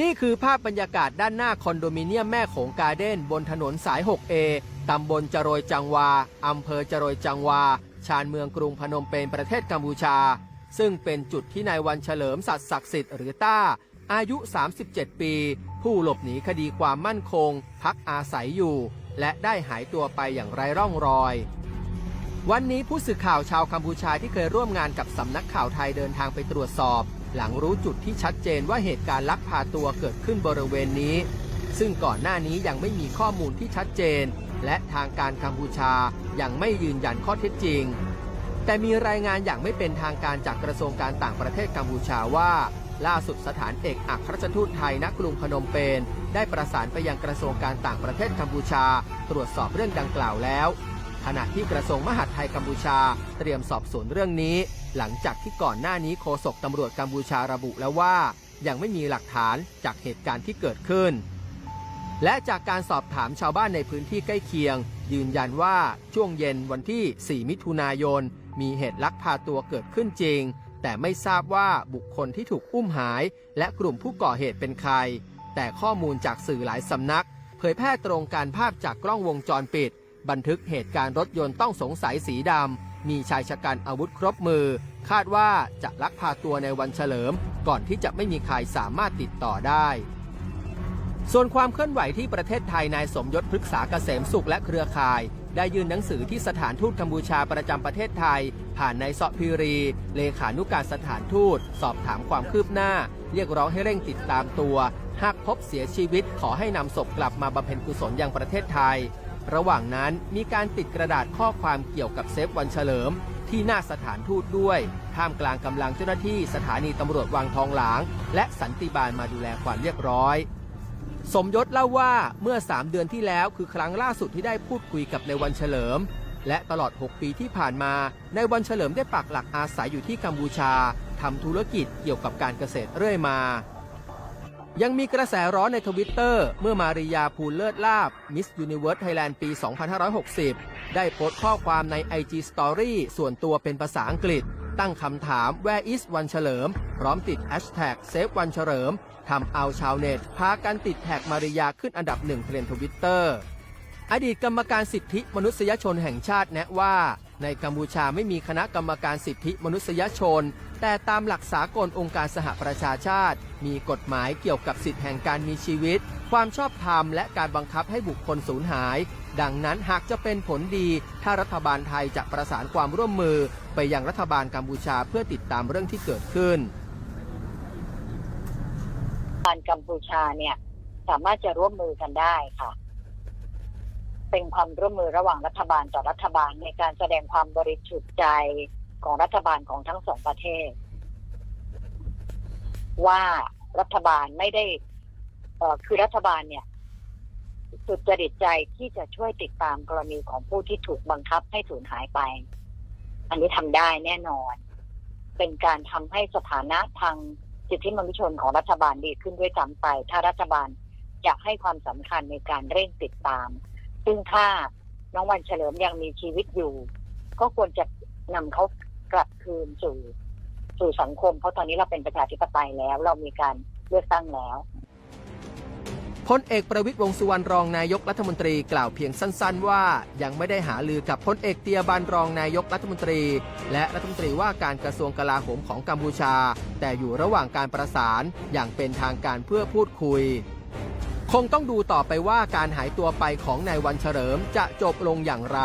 นี่คือภาพบรรยากาศด้านหน้าคอนโดมิเนียมแม่โขงการ์เด้นบนถนนสาย 6A ตำบลจรอยจังวา อำเภอจรอยจังวา ชานเมืองกรุงพนมเปญประเทศกัมพูชา ซึ่งเป็นจุดที่นายวันเฉลิมสัตย์ศักดิ์สิทธิ์หรือต้า อายุ 37 ปี ผู้หลบหนีคดีความมั่นคง พักอาศัยอยู่ และได้หายตัวไปอย่างไร้ร่องรอย วันนี้ผู้สื่อข่าวชาวกัมพูชาที่เคยร่วมงานกับสำนักข่าวไทยเดินทางไปตรวจสอบ หลังรู้จุดที่ชัดเจนว่าเหตุการณ์ลักพาตัวเกิดขึ้นบริเวณนี้ ซึ่งก่อนหน้านี้ยังไม่มีข้อมูลที่ชัดเจน และทางการกัมพูชายังไม่ยืนยันข้อเท็จจริง แต่มีรายงานอย่างไม่เป็นทางการจากกระทรวงการต่างประเทศกัมพูชาว่า ล่าสุดสถานเอกอัครราชทูตไทยณกรุงพนมเปญได้ประสานไปยังกระทรวงการต่างประเทศกัมพูชา ตรวจสอบเรื่องดังกล่าวแล้ว ขณะที่กระทรวงมหาดไทยกัมพูชา เตรียมสอบสวนเรื่องนี้ หลังจากที่ก่อนหน้านี้โฆษกตำรวจกัมพูชาระบุแล้วว่า ยังไม่มีหลักฐานจากเหตุการณ์ที่เกิดขึ้น และจากการสอบถามชาวบ้านในพื้นที่ใกล้เคียง ยืนยันว่าช่วงเย็นวันที่ 4 มิถุนายน มีเหตุลักพาตัวเกิดขึ้นจริง แต่ไม่ทราบว่าบุคคลที่ถูกอุ้มหาย และกลุ่มผู้ก่อเหตุเป็นใคร แต่ข้อมูลจากสื่อหลายสำนัก เผยแพร่ตรงการภาพจากกล้องวงจรปิด บันทึกเหตุการณ์รถยนต์ต้องสงสัยสีดำ มีชายชะกันอาวุธครบมือ คาดว่าจะลักพาตัวในวันเฉลิม ก่อนที่จะไม่มีใครสามารถติดต่อได้ ส่วนความเคลื่อนไหวที่ประเทศไทยนายสมยศพฤกษาเกษมสุขและเครือข่าย ได้ยื่นหนังสือที่สถานทูตกัมพูชาประจำประเทศไทย ผ่านนายเซาะพิรี เลขานุการสถานทูต สอบถามความคืบหน้า เรียกร้องให้เร่งติดตามตัว หากพบเสียชีวิตขอให้นำศพกลับมาบำเพ็ญกุศลยังประเทศไทย ระหว่างนั้นมีการติดกระดาษข้อความเกี่ยวกับเซฟวันเฉลิม ที่หน้าสถานทูตด้วย ท่ามกลางกำลังเจ้าหน้าที่สถานีตำรวจวังทองหลาง และสันติบาลมาดูแลความเรียบร้อย สมยศเล่าว่าเมื่อ 3 เดือนที่แล้วคือครั้งล่าสุดที่ได้พูดคุยกับในวันเฉลิม และตลอด 6 ปีที่ผ่านมา ในวันเฉลิมได้ปักหลักอาศัยอยู่ที่กัมพูชาทำธุรกิจเกี่ยวกับการเกษตรเรื่อยมา ยังมีกระแสร้อนในทวิตเตอร์เมื่อมาริยาภูลเลิศลาบมิสยูนิเวิร์สไทยแลนด์ปี 2560 ได้โพสต์ข้อความใน IG Story ส่วนตัวเป็นภาษาอังกฤษ ตั้งคำถาม Where is วันเฉลิม พร้อมติด Hashtag Save วันเฉลิมทำเอาชาวเน็ตพากันติดแท็กมาริยาขึ้นอันดับหนึ่งเทรนด์ทวิตเตอร์ อดีตกรรมการสิทธิมนุษยชนแห่งชาติแนะว่า ในกัมพูชาไม่มีคณะกรรมการสิทธิมนุษยชน แต่ตามหลักสากลองค์การสหประชาชาติ มีกฎหมายเกี่ยวกับสิทธิแห่งการมีชีวิต ความชอบธรรมและการบังคับให้บุคคลสูญหาย ดังนั้นหากจะเป็นผลดี ถ้ารัฐบาลไทยจะประสานความร่วมมือ ไปยังรัฐบาลกัมพูชาเพื่อติดตามเรื่องที่เกิดขึ้นรัฐบาลกัมพูชาเนี่ยสามารถจะร่วมมือกันได้ค่ะ เป็นความร่วมมือระหว่างรัฐบาลต่อรัฐบาลในการแสดงความบริสุทธิ์ใจของรัฐบาลของทั้งสองประเทศ ว่ารัฐบาลไม่ได้คือรัฐบาลเนี่ยสุดจริตใจที่จะช่วยติดตามกรณีของผู้ที่ถูกบังคับให้สูญหายไป อันนี้ทำได้แน่นอน เป็นการทำให้สถานะทางสิทธิมนุษยชนของรัฐบาลดีขึ้นด้วยซ้ำไป ถ้ารัฐบาลอยากให้ความสำคัญในการเร่งติดตาม ซึ่งถ้าน้องวันเฉลิมยังมีชีวิตอยู่ ก็ควรจะนำเขากลับคืนสู่สู่สังคม เพราะตอนนี้เราเป็นประชาธิปไตยแล้ว เรามีการเลือกตั้งแล้วพลเอกประวิตยวงสุวรรณรองนายกรัฐมนตรีกล่าวเพียงสั้น ๆ ว่ายังไม่ได้หาลือกับพลเอกเตียบันรองนายกรัฐมนตรี และรัฐมนตรีว่าการกระทรวงกลาโหมของกัมพูชา แต่อยู่ระหว่างการประสานอย่างเป็นทางการเพื่อพูดคุย คงต้องดูต่อไปว่าการหายตัวไปของนายวันเฉลิมจะจบลงอย่างไร